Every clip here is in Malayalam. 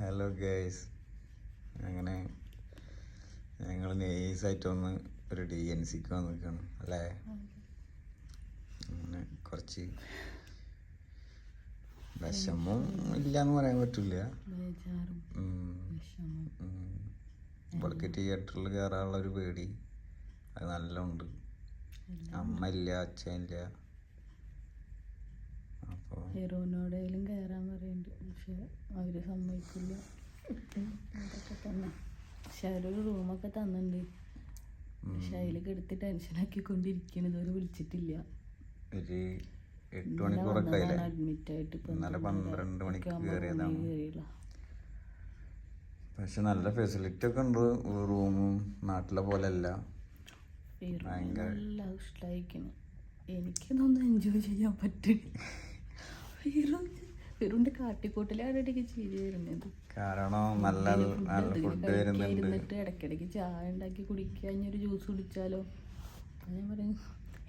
ഹലോ ഗേസ് അങ്ങനെ ഞങ്ങൾ നെയ്സായിട്ടൊന്ന് ഒരു ഡി എൻ സിക്ക് വന്നിരിക്കണം അല്ലേ? അങ്ങനെ കുറച്ച് വിഷമം ഇല്ലാന്ന് പറയാൻ പറ്റില്ല. ഇവൾക്ക് തിയേറ്ററിൽ കയറാനുള്ള ഒരു പേടി. അത് നല്ലോണ്ട്. അമ്മ ഇല്ല അച്ഛൻ ഇല്ല ഹീറോനോടേലും കയറാൻ പറയുന്നുണ്ട് പക്ഷെ അവർ സമ്മതിക്കില്ല. അതൊക്കെ തന്നെ. പക്ഷെ അവരൊരു റൂമൊക്കെ തന്നിട്ടുണ്ട് പക്ഷെ അതിലൊക്കെ എടുത്ത് ടെൻഷനാക്കിക്കൊണ്ടിരിക്കണ ഇതുവരെ വിളിച്ചിട്ടില്ല. ഒരു എട്ട് മണിക്കൂറൊക്കെ അഡ്മിറ്റ് ആയിട്ട് ഇന്നലെ പന്ത്രണ്ട് മണിക്ക് കയറിയതാണ് പക്ഷെ നല്ല ഫെസിലിറ്റി ഒക്കെ ഉണ്ട്. റൂമും നാട്ടിലെ പോലെ അല്ല. ഭയങ്കര- ഇഷ്ടമായിക്കണ് എനിക്കിതൊന്നും എൻജോയ് ചെയ്യാൻ പറ്റും ഹീറോന്റെ കാട്ടിക്കൂട്ടിലാണ് ചെയ്ത് വരുന്നത്. കാരണം നല്ല നല്ല ഫുഡ് വരുന്നുണ്ട്. ഇടയ്ക്കിടയ്ക്ക് ചായ ഉണ്ടാക്കി കുടിക്കുക ഒരു ജ്യൂസ് കുടിച്ചാലോ? ഞാൻ പറയും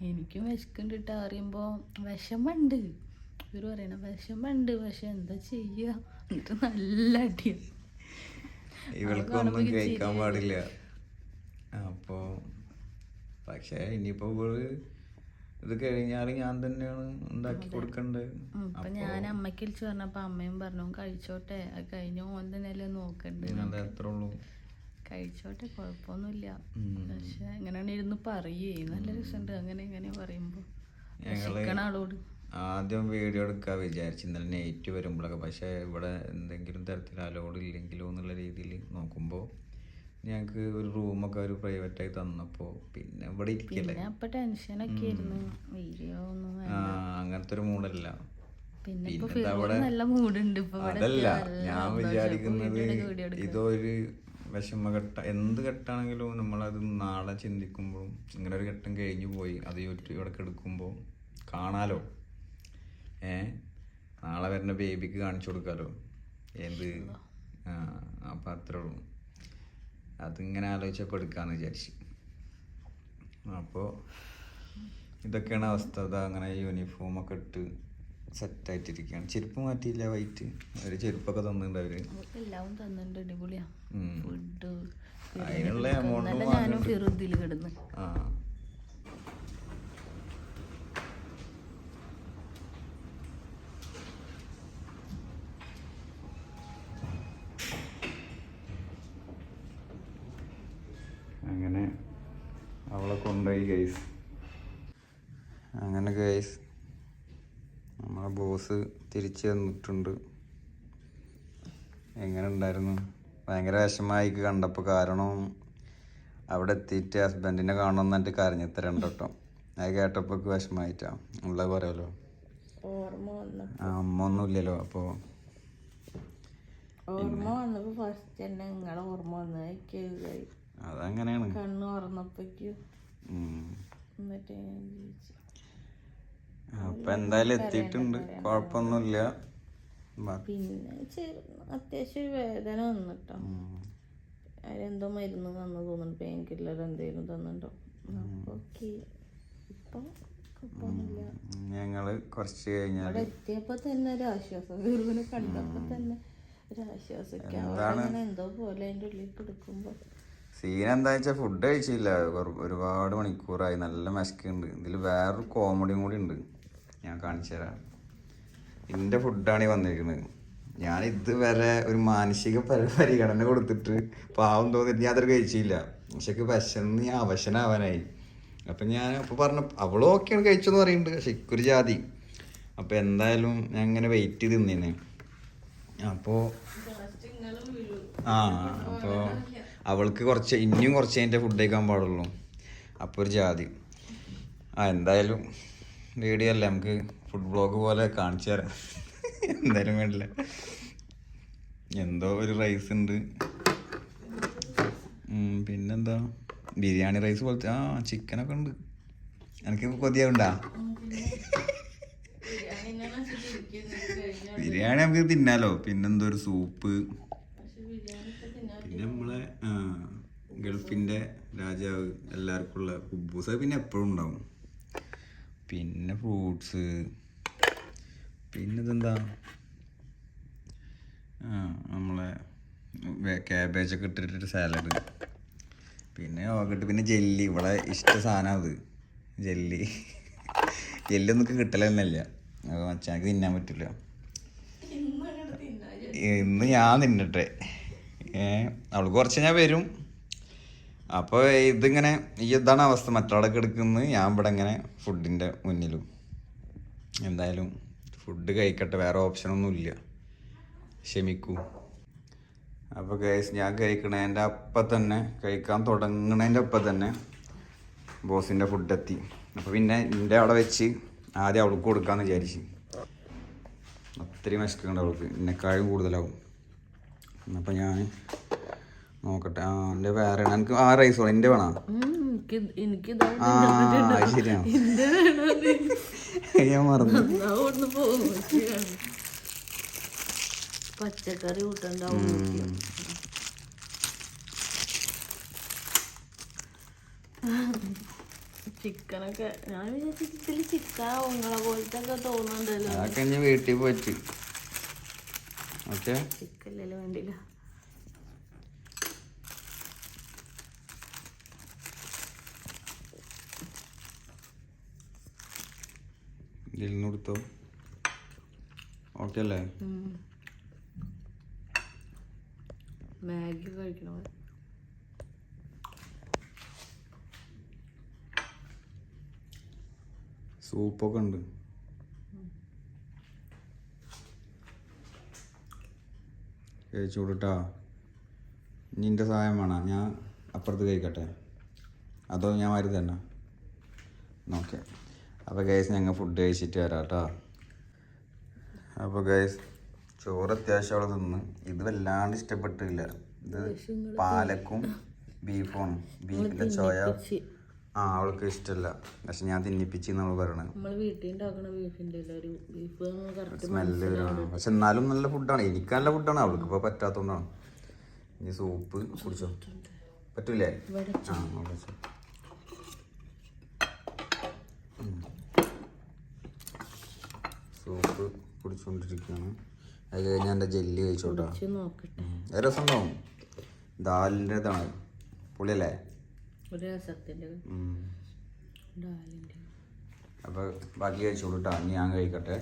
എനിക്കും വിശക്കുണ്ടിട്ട് അറിയുമ്പോൾ വിഷമുണ്ട് ഇവർ പറയണ വിഷമുണ്ട് പക്ഷെ എന്താ ചെയ്യുക എന്നിട്ട് നല്ല അടിയാണ് ഇവൾക്കൊന്നും കഴിക്കാൻ പാടില്ല. അപ്പോ പക്ഷേ ഇനിയിപ്പോ ഇവൾ ഇത് കഴിഞ്ഞാൽ ഞാൻ തന്നെയാണ് ഉണ്ടാക്കി കൊടുക്കണ്ടത്. അപ്പൊ ഞാൻ അമ്മയ്ക്ക് വിളിച്ചു പറഞ്ഞപ്പോ അമ്മയും പറഞ്ഞു കഴിച്ചോട്ടെ. അത് കഴിഞ്ഞ ഓൻ തന്നെയല്ലേ നോക്കണ്ടത് അത് എത്ര ഉള്ളൂ. കഴിച്ചോട്ടെ കുഴപ്പമൊന്നുമില്ല. ഉം. പക്ഷെ എങ്ങനെയാണ് ഇരുന്ന് പറയേ? നല്ല രസമുണ്ട്. അങ്ങനെ ഇങ്ങനെ പറയുമ്പോ. ആളോട്. ആദ്യം വീഡിയോ എടുക്കാൻ വിചാരിച്ചു ഇന്നലെ നൈറ്റ് വരുമ്പോഴൊക്കെ പക്ഷെ ഇവിടെ എന്തെങ്കിലും തരത്തിൽ അലോഡ് ഇല്ലെങ്കിലോ എന്നുള്ള രീതിയിൽ നോക്കുമ്പോൾ ഞങ്ങൾക്ക് ഒരു റൂമൊക്കെ ഒരു പ്രൈവറ്റ് ആയി തന്നപ്പോൾ പിന്നെ ഇവിടെ ഇരിക്കല്ലേ? അപ്പൊ ടെൻഷനൊക്കെ ആയിരുന്നു. വീഡിയോ ഒന്നും ആ അങ്ങനത്തെ ഒരു മൂഡല്ല പിന്നെ അവിടെ? നല്ല മൂടുണ്ട് അതല്ല ഞാൻ. വിചാരിക്കുന്നത് വീഡിയോയുടെ വിഷമ ഘട്ടം ഇതൊരു വിഷമഘട്ട എന്ത് ഘട്ടാണെങ്കിലും നമ്മളത് നാളെ ചിന്തിക്കുമ്പോഴും ഇങ്ങനെ ഒരു ഘട്ടം കഴിഞ്ഞു പോയി അത് യൂട്യൂബ് ഇവിടെ എടുക്കുമ്പോൾ കാണാലോ? ഏ? നാളെ വരുന്ന ബേബിക്ക് കാണിച്ചു കൊടുക്കാലോ? എന്ത്? ആ അപ്പം അത്രേ ഉള്ളൂ. അതിങ്ങനെ ആലോചിച്ചപ്പോൾ എടുക്കാമെന്ന് വിചാരിച്ചു. അപ്പോൾ ഇതൊക്കെയാണ് അവസ്ഥ. അതാ അങ്ങനെ യൂണിഫോമൊക്കെ ഇട്ട് സെറ്റായിട്ടിരിക്കുകയാണ് ചെരുപ്പ് മാറ്റിയില്ല വൈറ്റ് ഒരു ചെരുപ്പൊക്കെ തന്നിട്ടുണ്ട് അവർ. തന്നിട്ടുണ്ട്. അടിപൊളിയാ. ഫുഡ് അതിനുള്ള എമൗണ്ട് ആ അങ്ങനെ അവളെ കൊണ്ടുപോയി ഗൈസ് അങ്ങനെ ഗൈസ് തിരിച്ചു തന്നിട്ടുണ്ട്. എങ്ങനെ ഉണ്ടായിരുന്നു? ഭയങ്കര വിഷമായി കണ്ടപ്പോൾ കാരണം അവിടെ എത്തിയിട്ട് ഹസ്ബൻഡിനെ കാണണം എന്നിട്ട് കരഞ്ഞിത്തരണ്ട കേട്ടോ അത് കേട്ടപ്പോൾ വിഷമായിട്ടാ ഉള്ളത് പറയാലോ അമ്മ ഒന്നും ഇല്ലല്ലോ അപ്പോൾ ഓർമ്മ വന്നപ്പോ ഫസ്റ്റ് തന്നെ നിങ്ങളെ ഓർമ്മ വന്നത്. അതങ്ങനെയാണ്. കണ്ണ് തുറന്നപ്പോഴേക്കും എന്നിട്ട് ഞാൻ അപ്പൊ എന്തായാലും എത്തിയിട്ടുണ്ട്. കുഴപ്പമൊന്നുമില്ല. പിന്നെ അത്യാവശ്യം വേദന വന്നിട്ടോ. അതിലെന്തോ മരുന്ന് തന്നു തോന്നുന്നു. പെയിൻ കില്ലർ എന്തെങ്കിലും തന്നിട്ടോ. ഓക്കെ. ഇപ്പൊ ഞങ്ങൾ കുറച്ച് കഴിഞ്ഞാൽ എത്തിയപ്പോ തന്നെ ഒരു ആശ്വാസം. ഗുരുവിനെ കണ്ടപ്പോ തന്നെ ഒരു ആശ്വാസം എന്തോ പോലെ അതിന്റെ ഉള്ളിൽ കൊടുക്കുമ്പോ. സീൻ എന്താ വെച്ചാൽ ഫുഡ് കഴിച്ചില്ല. ഒരുപാട് മണിക്കൂറായി. നല്ല മസ്കുണ്ട് ഇതിൽ വേറൊരു കോമഡിയും കൂടി ഉണ്ട്. ഞാൻ കാണിച്ചു തരാം. എന്റെ ഫുഡാണ് ഈ വന്നിരിക്കുന്നത് ഞാൻ ഇതുവരെ ഒരു മാനസിക പരി- പരിഗണന കൊടുത്തിട്ട് പാവം തോന്നിട്ട് ഞാൻ അതൊരു കഴിച്ചില്ല. പക്ഷെ വിശന്ന് ഞാൻ അവശനാവാനായി. അപ്പം ഞാൻ അപ്പോൾ പറഞ്ഞു അവളും ഓക്കെയാണ് കഴിച്ചെന്ന് പറയുന്നുണ്ട് പക്ഷെ ജാതി. അപ്പോൾ എന്തായാലും ഞാൻ ഇങ്ങനെ വെയിറ്റ് ചെയ്ത് നിന്നേനെ. അപ്പോൾ ആ അപ്പോൾ അവൾക്ക് കുറച്ച് ഇനിയും കുറച്ച് അതിന്റെ ഫുഡ് കഴിക്കാൻ പാടുള്ളൂ. അപ്പോൾ ഒരു ജാതി. ആ എന്തായാലും വീഡിയോ അല്ല നമുക്ക് ഫുഡ് ബ്ലോഗ് പോലെ കാണിച്ചു തരാം. എന്തായാലും വേണ്ടില്ല. എന്തോ ഒരു റൈസ് ഉണ്ട്. പിന്നെന്താ? ബിരിയാണി റൈസ് പോലത്തെ ആ ചിക്കനൊക്കെ ഉണ്ട്. എനിക്ക് കൊതിയാവുണ്ടാ? ബിരിയാണി നമുക്ക് തിന്നാലോ. പിന്നെന്തോ ഒരു സൂപ്പ് പിന്നെ നമ്മളെ ഗൾഫിന്റെ രാജാവ് എല്ലാവർക്കും ഉള്ള കുബൂസ് പിന്നെ എപ്പോഴും ഉണ്ടാവും. പിന്നെ ഫ്രൂട്ട്സ് പിന്നെ ഇതെന്താ നമ്മളെ ക്യാബേജ് ഒക്കെ ഇട്ടിട്ടൊരു സാലഡ് പിന്നെ യോഗട്ട് പിന്നെ ജെല്ലി ഇവിടെ ഇഷ്ട സാധനം അത്. ജെല്ലി ജെല്ലി ഒന്നും കിട്ടല തന്നെയല്ല അത് മച്ചാക്ക് തിന്നാൻ പറ്റില്ല ഇന്ന് ഞാൻ തിന്നട്ടെ. ഏ അവൾക്ക് കുറച്ച് ഞാൻ വരും. അപ്പോൾ ഇതിങ്ങനെ ഈ ഇതാണ് അവസ്ഥ. മറ്റവിടെ എടുക്കുന്നത് ഞാൻ ഇവിടെ ഇങ്ങനെ ഫുഡിന്റെ മുന്നിലും. എന്തായാലും ഫുഡ് കഴിക്കട്ടെ വേറെ ഓപ്ഷനൊന്നും ഇല്ല. ക്ഷമിക്കൂ. അപ്പോൾ ഗൈസ് ഞാൻ കഴിക്കണതിന്റെ അപ്പം തന്നെ കഴിക്കാൻ തുടങ്ങണതിന്റെ അപ്പം തന്നെ ബോസിന്റെ ഫുഡ് എത്തി. അപ്പോൾ പിന്നെ എന്റെ അവിടെ വെച്ച് ആദ്യം അവൾക്ക് കൊടുക്കാമെന്ന് വിചാരിച്ചു. അത്രയും വിശക്കുന്നുണ്ട് അവൾക്ക്. എന്നെക്കാളും കൂടുതലാവും. അപ്പോൾ ഞാൻ നോക്കട്ടെ. ആ എന്റെ വേറെ എനിക്ക് ആ റൈസ് വേണം. എന്റെ വേണോ? എനിക്ക് എനിക്കിതാ ആ അത് ശരിയാണ് ഞാൻ മറന്നു. പച്ചക്കറി കൂട്ടണ്ടാവും. ചിക്കനൊക്കെ ഞാൻ വിചാരിച്ചു ഇതിൽ ചിക്കൻ ഉങ്ങളെ പോലത്തെ ഒക്കെ തോന്നുന്നുണ്ടല്ലോ. അതൊക്കെ വീട്ടിൽ പോയിട്ട്. ഓക്കെ? ചിക്കനല്ലേ വേണ്ടില്ല കൊടുത്തോ ഓക്കെ അല്ലേ? മാഗി കഴിക്കണോ? സൂപ്പൊക്കെ ഉണ്ട്. കഴിച്ചു കൊടുട്ടാ. നിന്റെ സഹായം വേണം? ഞാൻ അപ്പുറത്ത് കഴിക്കട്ടെ. അതോ ഞാൻ വരുതന്നെ തന്നെ ഓക്കെ. അപ്പോൾ ഗൈസ് ഞങ്ങൾ ഫുഡ് കഴിച്ചിട്ട് വരാം കേട്ടോ അപ്പോൾ ഗൈസ് ചോറ് അത്യാവശ്യം അവിടെ തിന്ന് ഇത് വല്ലാണ്ട് ഇഷ്ടപ്പെട്ടില്ല. ഇത് പാലക്കും ബീഫും ബീഫിന്റെ ചോയ ആ അവൾക്ക് ഇഷ്ടമല്ല പക്ഷെ ഞാൻ തിന്നിപ്പിച്ച് നമ്മൾ പറയണത്. സ്മെല്ല് പക്ഷെ എന്നാലും നല്ല ഫുഡാണ് എനിക്ക് നല്ല ഫുഡാണ് അവൾക്ക് ഇപ്പോൾ പറ്റാത്തതുകൊണ്ടാണ് ഇനി സൂപ്പ് കുടിച്ചോ? പറ്റൂലേ? ആ ആ അവിടെ വെച്ചോ. ഉം. സൂപ്പ് കുടിച്ചുകൊണ്ടിരിക്കുകയാണ് അത് കഴിഞ്ഞ് എന്റെ ജെല്ലി കഴിച്ചോട്ടാ. രസം ഉണ്ടാവും. ദാലിന്റെ ഇതാണ്. പുളിയല്ലേ? അപ്പൊ. അപ്പോൾ ബാക്കി കഴിച്ചോളൂ കേട്ടോ. ഞാൻ കഴിക്കട്ടെ.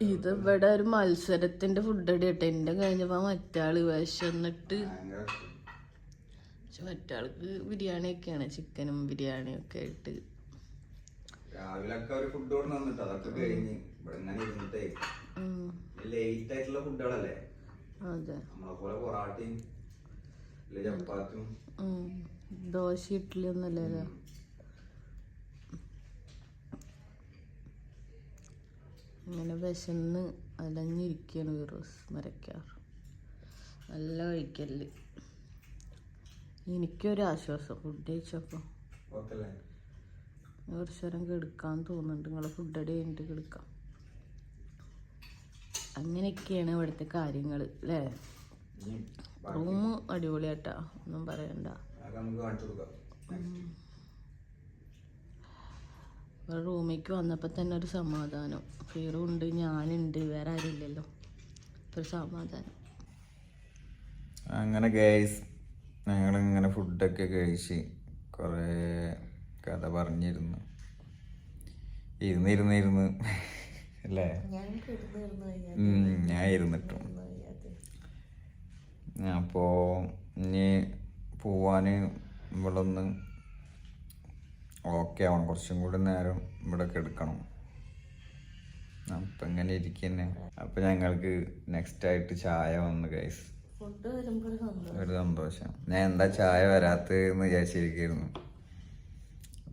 ഇത് ഇവിടെ ഒരു മത്സരത്തിന്റെ ഫുഡ് അടിയട്ടെ എന്റെ കഴിഞ്ഞപ്പോ മറ്റാൾ വിശന്നിട്ട് പക്ഷെ മറ്റാൾക്ക് ബിരിയാണി ഒക്കെയാണ് ചിക്കനും ബിരിയാണിയും ഒക്കെ ആയിട്ട് രാവിലൊക്കെ ഒരു ഫുഡ് കൊണ്ട് തന്നിട്ട് അതൊക്കെ കഴിഞ്ഞ് ഇവിടെ ഇങ്ങനെ ഇരുന്നിട്ടേ ലേറ്റ് ആയിട്ടുള്ള ഫുഡുകളല്ലേ നമ്മളെ പോലെ പൊറാട്ടയും ചപ്പാത്തും ദോശ ഇഡ്ഡലി ഒന്നല്ലല്ലോ ഇങ്ങനെ വിശന്ന് അലഞ്ഞിരിക്കുകയാണ് വിറോസ് മരക്കാർ. നല്ല കഴിക്കൽ എനിക്കൊരു ആശ്വാസം ഫുഡ് കഴിച്ചപ്പോൾ കുറച്ച് നേരം കിടക്കാൻ തോന്നുന്നുണ്ട്. നിങ്ങളെ ഫുഡ് അടി കഴിഞ്ഞിട്ട് കെടുക്കാം. അങ്ങനെയൊക്കെയാണ് ഇവിടുത്തെ കാര്യങ്ങൾ അല്ലേ റൂം അടിപൊളിയാട്ടാ ഒന്നും പറയണ്ട. അതൊക്കെ നമുക്ക് കാണിച്ചു കൊടുക്കാം. ഇവിടെ റൂമിലേക്ക് വന്നപ്പോൾ തന്നെ ഒരു സമാധാനം. ഫീറും ഉണ്ട് ഞാനുണ്ട് വേറെ ആരും ഇല്ലല്ലോ. ഒരു സമാധാനം. അങ്ങനെ ഗൈസ് ഞങ്ങളിങ്ങനെ ഫുഡൊക്കെ കഴിച്ച് കുറേ കഥ പറഞ്ഞിരുന്നു. ഇരുന്നിരുന്നിരുന്ന് ഇരുന്ന്. ഇരുന്ന് അല്ലേ ഞാൻ ഇരുന്നിട്ടും. അപ്പോൾ ഇനി പോവാൻ ഇവിടെ ഒന്ന് ഓക്കെ ആവണം. കുറച്ചും കൂടി നേരം ഇവിടെ കിടക്കണം. അപ്പം ഇങ്ങനെ ഇരിക്കന്നെ. അപ്പം ഞങ്ങൾക്ക് നെക്സ്റ്റ് ആയിട്ട് ചായ വന്നു ഗൈസ് വരുമ്പോൾ ഒരു സന്തോഷം. ഒരു സന്തോഷം. ഞാൻ എന്താ ചായ വരാത്തതെന്ന് വിചാരിച്ചിരിക്കുന്നു.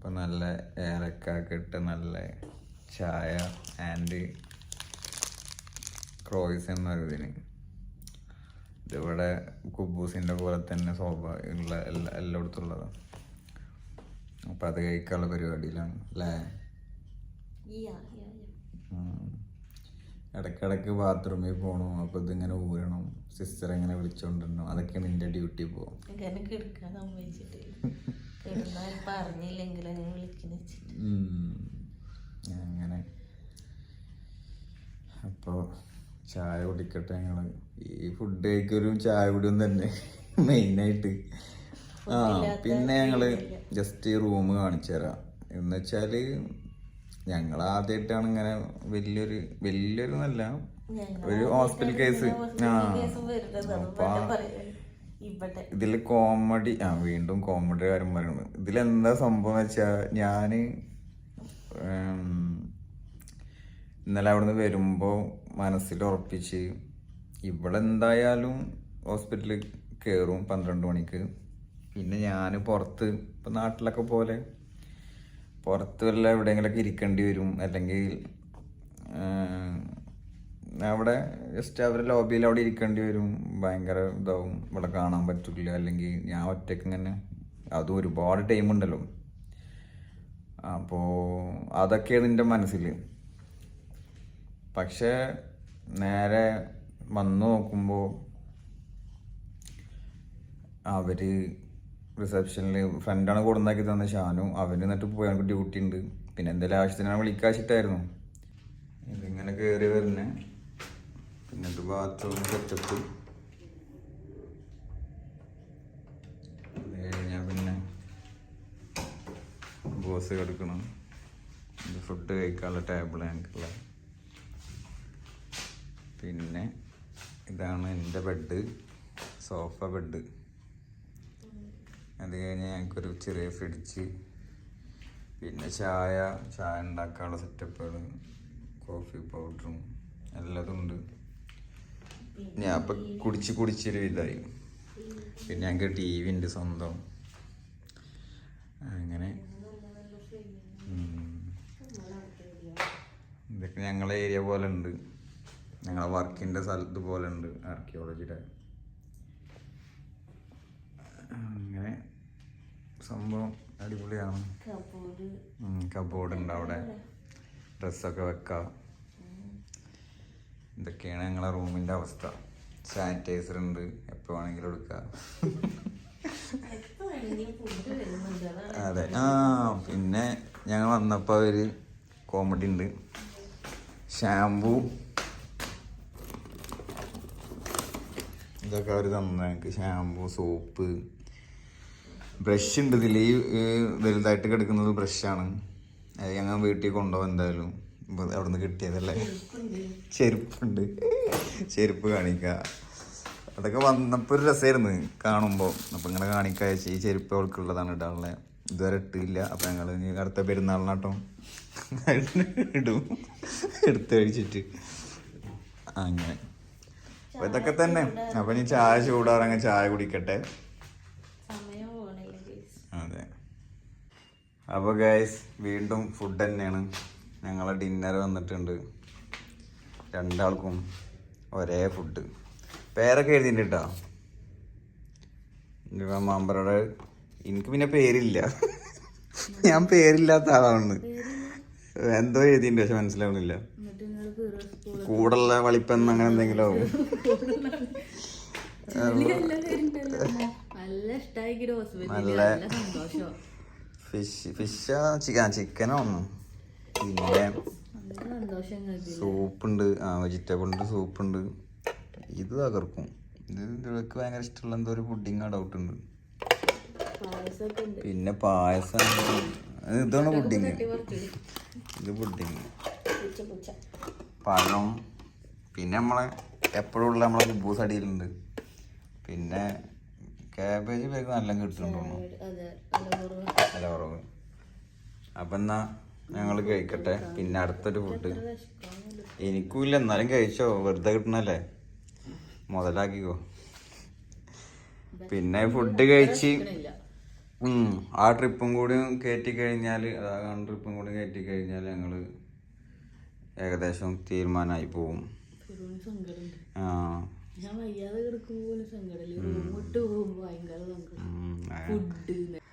അപ്പം നല്ല ഏലക്കൊക്കെ ഇട്ട് നല്ല ചായ ആൻഡ് ക്രോയിസ് എന്നൊരു ഇതിന് ഇതിവിടെ കുബൂസിന്റെ പോലെ തന്നെ സ്വാഭാവികമുള്ള എല്ലാ എല്ലായിടത്തും ഉള്ളതാണ് അപ്പം അത് കഴിക്കാനുള്ള പരിപാടിയിലാണ് അല്ലേ? ഇടയ്ക്കിടയ്ക്ക് ബാത്റൂമിൽ പോകണം അപ്പോൾ ഇതിങ്ങനെ ഊരണം സിസ്റ്റർ എങ്ങനെ വിളിച്ചുകൊണ്ടിരണം അതൊക്കെയാണ് എന്റെ ഡ്യൂട്ടി പോകും പറഞ്ഞില്ലെങ്കിൽ. അങ്ങനെ. അപ്പോൾ ചായ കുടിക്കട്ടെ ഞങ്ങൾ. ഈ ഫുഡ് കഴിക്കലും ചായ കുടിയും തന്നെ മെയിനായിട്ട് ആ പിന്നെ ഞങ്ങൾ ജസ്റ്റ് റൂം കാണിച്ചു തരാം. എന്ന് വെച്ചാൽ ഞങ്ങൾ ആദ്യമായിട്ടാണ് ഇങ്ങനെ വലിയൊരു വലിയൊരു നല്ല ഒരു ഹോസ്പിറ്റൽ കേസ് ആ. അപ്പൊ ഇതിൽ കോമഡി ആ വീണ്ടും കോമഡി കാര്യം പറയുന്നത് ഇതിലെന്താ സംഭവം വെച്ചാ ഞാൻ ഇന്നലെ അവിടുന്ന് വരുമ്പോ മനസ്സിൽ ഉറപ്പിച്ച് ഇവിടെ എന്തായാലും ഹോസ്പിറ്റലിൽ കയറും പന്ത്രണ്ട് മണിക്ക്. പിന്നെ ഞാൻ പുറത്ത് ഇപ്പം നാട്ടിലൊക്കെ പോലെ പുറത്ത് വല്ല എവിടെയെങ്കിലൊക്കെ ഇരിക്കേണ്ടി വരും. അല്ലെങ്കിൽ അവിടെ ജസ്റ്റ് അവർ ലോബിയിൽ അവിടെ ഇരിക്കേണ്ടി വരും. ഭയങ്കര ഇതാവും. ഇവിടെ കാണാൻ പറ്റില്ല അല്ലെങ്കിൽ ഞാൻ ഒറ്റയ്ക്ക് ഇങ്ങനെ അതും ഒരുപാട് ടൈം ഉണ്ടല്ലോ. അപ്പോൾ അതൊക്കെയാണ് എന്റെ മനസ്സിൽ പക്ഷേ നേരെ വന്നു നോക്കുമ്പോൾ അവർ റിസപ്ഷനിൽ ഫ്രണ്ടാണ് കൊടുന്നാക്കി തന്ന ഷാനു. അവന് എന്നിട്ട് പോയി ഡ്യൂട്ടി ഉണ്ട്. പിന്നെ എന്തെങ്കിലും ആവശ്യത്തിനാണ് വിളിക്കാശിട്ടായിരുന്നു ഇതിങ്ങനെ കയറി വരുന്നേ. ഇത് ബാത്റൂം സെറ്റപ്പ് അത് കഴിഞ്ഞാൽ പിന്നെ ബോസ് കിടക്കണം. ഫുഡ് കഴിക്കാനുള്ള ടേബിൾ ഞങ്ങൾക്കുള്ള പിന്നെ ഇതാണ് എന്റെ ബെഡ് സോഫ ബെഡ് അത് കഴിഞ്ഞ് ഞങ്ങൾക്കൊരു ചെറിയ ഫ്രിഡ്ജ് പിന്നെ ചായ ചായ ഉണ്ടാക്കാനുള്ള സെറ്റപ്പുകൾ കോഫി പൗഡറും എല്ലാതും ഉണ്ട്. ഞാൻ അപ്പം കുടിച്ച് കുടിച്ചൊരു ഇതായി. പിന്നെ ഞങ്ങൾക്ക് ടി വി ഉണ്ട് സ്വന്തം. അങ്ങനെ. ഇതൊക്കെ ഞങ്ങളെ ഏരിയ പോലെ ഉണ്ട്. ഞങ്ങളെ വർക്കിന്റെ സ്ഥലത്ത് പോലെ ഉണ്ട് ആർക്കിയോളജിയുടെ അങ്ങനെ സംഭവം അടിപൊളിയാണ്. കബോർഡ് ഉണ്ട് അവിടെ. ഡ്രസ്സൊക്കെ വെക്കാം. ഇതൊക്കെയാണ് ഞങ്ങളെ റൂമിന്റെ അവസ്ഥ? സാനിറ്റൈസർ ഉണ്ട്. എപ്പോൾ വേണമെങ്കിലും എടുക്കാം. അതെ. ആ പിന്നെ ഞങ്ങൾ വന്നപ്പോൾ ഒരു കോമഡി ഉണ്ട്. ഷാമ്പു ഇതൊക്കെ അവർ തന്നു ഞങ്ങൾക്ക്. Shampoo soap. ബ്രഷ് ഉണ്ട്. ഇതിൽ ഈ വലുതായിട്ട് കിടക്കുന്നത് ബ്രഷാണ്. അത് ഞങ്ങൾ വീട്ടിൽ കൊണ്ടുപോകും എന്തായാലും. അവിടെ നിന്ന് കിട്ടിയതല്ലേ? ചെരുപ്പുണ്ട്. ചെരുപ്പ് കാണിക്കുക അതൊക്കെ വന്നപ്പോൾ ഒരു രസമായിരുന്നു കാണുമ്പോൾ അപ്പോൾ ഇങ്ങനെ കാണിക്കുക ഈ ചെരുപ്പ് അവൾക്കുള്ളതാണ് ഇടാനുള്ളത് ഇതുവരെ ഇട്ടില്ല അപ്പോൾ ഞങ്ങൾ ഇനി അടുത്ത പെരുന്നാളിനാട്ടോ ഇടും. എടുത്ത് കഴിച്ചിട്ട്. അങ്ങനെ. അപ്പൊ ഇതൊക്കെ തന്നെ. അപ്പൊ ഇനി ചായ ചൂടാറങ്ങ് ചായ കുടിക്കട്ടെ. അതെ. അപ്പോൾ ഗൈസ് വീണ്ടും ഫുഡ് തന്നെയാണ്. ഞങ്ങളെ ഡിന്നർ വന്നിട്ടുണ്ട്. രണ്ടാൾക്കും ഒരേ ഫുഡ് പേരൊക്കെ എഴുതിയിട്ടുണ്ട് കേട്ടോ. മാമ്പറയുടെ എനിക്ക് പിന്നെ പേരില്ല. ഞാൻ പേരില്ലാത്ത ആളാണ്. എന്തോ എഴുതിയിട്ടുണ്ട് പക്ഷെ മനസ്സിലാവുന്നില്ല കൂടുള്ള വളിപ്പെന്ന് അങ്ങനെ എന്തെങ്കിലും ആവും. നല്ല ഫിഷ് ഫിഷാ ചിക്കനോ ചിക്കനോ പിന്നെ സൂപ്പുണ്ട്. ആ ഉണ്ട് സൂപ്പുണ്ട്. ഇത് തകർക്കും. ഇത് ഇവർക്ക് ഭയങ്കര ഇഷ്ടമുള്ള എന്തോ ഒരു പുഡിങ് ഡൗട്ട് ഉണ്ട് പിന്നെ പായസം ഇത് ഇതാണ് പുഡിങ് ഇത് പുഡിങ് പഴം. പിന്നെ നമ്മളെ എപ്പോഴും ഉള്ള നമ്മളെ കുബൂസ് അടിയിലുണ്ട്. പിന്നെ കാബേജ് പേക്ക് നല്ല കിട്ടുന്നുണ്ടോ കുറവ് നല്ല കുറവ് അപ്പം എന്നാ ഞങ്ങൾ കഴിക്കട്ടെ. പിന്നെ അടുത്തൊരു ഫുഡ് എനിക്കും ഇല്ല എന്നാലും കഴിച്ചോ. വെറുതെ കിട്ടണല്ലേ? മുതലാക്കിക്കോ. പിന്നെ ഫുഡ് കഴിച്ച് ഉം, ആ ട്രിപ്പും കൂടി കയറ്റി കഴിഞ്ഞാൽ ആ ട്രിപ്പും കൂടി കയറ്റി കഴിഞ്ഞാൽ ഞങ്ങൾ ഏകദേശം തീരുമാനമായി പോവും. ആ. ഞാൻ വയ്യാതെ കിടക്കുമ്പോൾ സങ്കടമില്ല. റൂം വിട്ട് പോകുമ്പോ ഭയങ്കര സങ്കടം. ഫുഡ്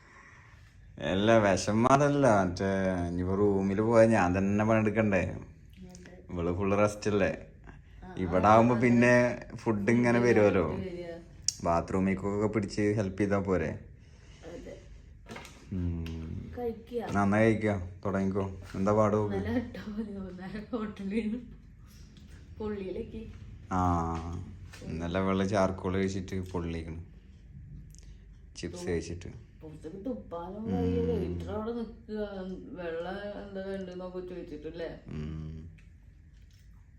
അല്ല വിഷമാതല്ല മറ്റേ ഇനിയിപ്പോ റൂമിൽ പോയാൽ ഞാൻ തന്നെ പണിയെടുക്കണ്ടേ? ഇവൾ ഫുള്ള് റെസ്റ്റ് അല്ലേ? ഇവിടെ ആവുമ്പോ പിന്നെ ഫുഡ് ഇങ്ങനെ വരുമല്ലോ ബാത്റൂമിലേക്കൊക്കെ പിടിച്ച് ഹെൽപ്പ് ചെയ്താ പോരെ. കഴിക്കുക നന്നായി കഴിക്കാം തുടങ്ങിക്കോ. എന്താ പാട് ആ ഇന്നലെ വെള്ളം ചാർക്കോൾ കഴിച്ചിട്ട് പൊള്ളിക്കണ് ചിപ്സ് കഴിച്ചിട്ട്. പുറത്തേക്ക് തുപ്പാനും കഴിയില്ല ഇത്ര അവിടെ നിക്കുക വെള്ളം എന്താ വേണ്ടെന്നൊക്കെ ചോദിച്ചിട്ടില്ലേ.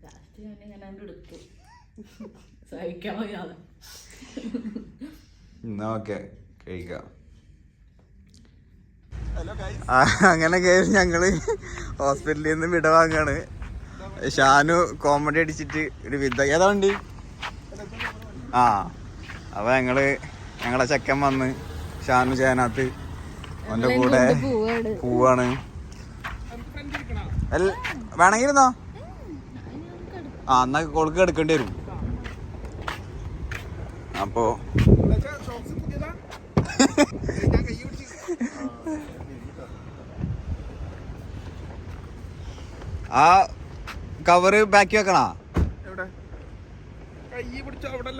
ലാസ്റ്റ് ഞാൻ ഇങ്ങനെ എടുത്തു. സഹിക്കാൻ വയ്യാതെ. എന്നാ ഓക്കെ കഴിക്കാം. അങ്ങനെ കേസ് ഞങ്ങൾ ഹോസ്പിറ്റലിൽ നിന്ന് വിട വാങ്ങാണ്. ഷാനു കോമഡി അടിച്ചിട്ട് ഒരു വിദ ഏതാ വണ്ടി? ആ അപ്പൊ ഞങ്ങൾ ഞങ്ങളെ ചെക്കൻ വന്ന് ഷാനു ചേനാത്ത് അവന്റെ കൂടെ പൂവാണ്. വേണമെങ്കിലിരുന്നോ? ആ എന്നാ കൊളുക്ക് എടുക്കേണ്ടി വരും. അപ്പോ ആ കവറ് ബാക്കി വെക്കണാ? എവിടെ? കൈ പിടിച്ചോ അവിടെ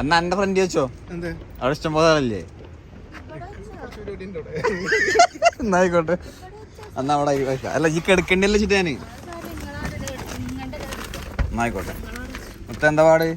അന്ന് എന്റെ ഫ്രണ്ട് വെച്ചോ എന്ത്? അവിടെ ഇഷ്ടം പോലെ ആളല്ലേ? എന്നായിക്കോട്ടെ. അന്ന് അവിടെ വെക്കാം അല്ല ഈ കിടക്കണ്ടല്ലോ വെച്ചിട്ട് ഞാൻ. എന്നായിക്കോട്ടെ. മൊത്തം എന്താ പാട്?